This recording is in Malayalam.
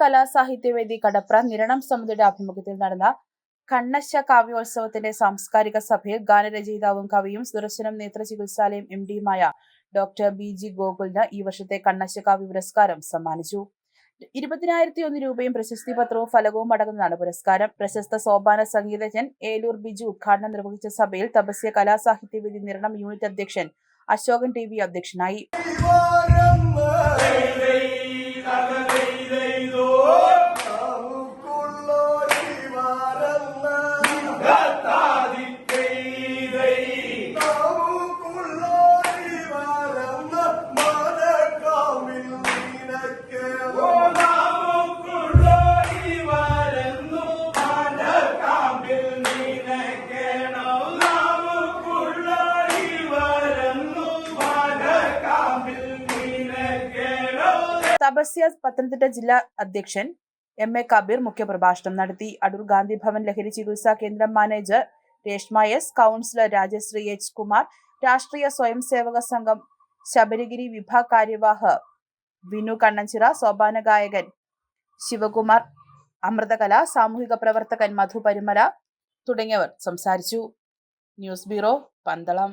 കലാസാഹിത്യവേദി കടപ്ര നിരണം സമിതിയുടെ ആഭിമുഖ്യത്തിൽ നടന്ന കണ്ണശ കാവ്യോത്സവത്തിന്റെ സാംസ്കാരിക സഭയിൽ ഗാനരചയിതാവും കവിയും സുദർശനം നേത്ര ചികിത്സാലയം എം ഡിയുമായ ഡോക്ടർ ബി ജി ഗോകുലിന് ഈ വർഷത്തെ കണ്ണശ കാവ്യ പുരസ്കാരം സമ്മാനിച്ചു. ഇരുപതിനായിരത്തി ഒന്ന് രൂപയും പ്രശസ്തി പത്രവും ഫലകവും അടങ്ങുന്നതാണ് പുരസ്കാരം. പ്രശസ്ത സോപാന സംഗീതജ്ഞൻ ഏലൂർ ബിജു ഉദ്ഘാടനം നിർവഹിച്ച സഭയിൽ തപസ്യ കലാസാഹിത്യവേദി നിരണം യൂണിറ്റ് അധ്യക്ഷൻ അശോകൻ ടി വി അധ്യക്ഷനായി. തപസ്യ പത്തനംതിട്ട ജില്ലാ അധ്യക്ഷൻ എം എ കബീർ മുഖ്യപ്രഭാഷണം നടത്തി. അടൂർ ഗാന്ധി ഭവൻ ലഹരി ചികിത്സാ കേന്ദ്രം manager Reshma S counsellor Rajasree H Kumar Rashtriya Swayam Sevak സംഘം ശബരിഗിരി വിഭാഗ് കാര്യവാഹ് വിനു കണ്ണഞ്ചിറ സോപാന ഗായകൻ ശിവകുമാർ അമൃതകല സാമൂഹിക പ്രവർത്തകൻ മധു പരിമല തുടങ്ങിയവർ സംസാരിച്ചു. News bureau Pandalam.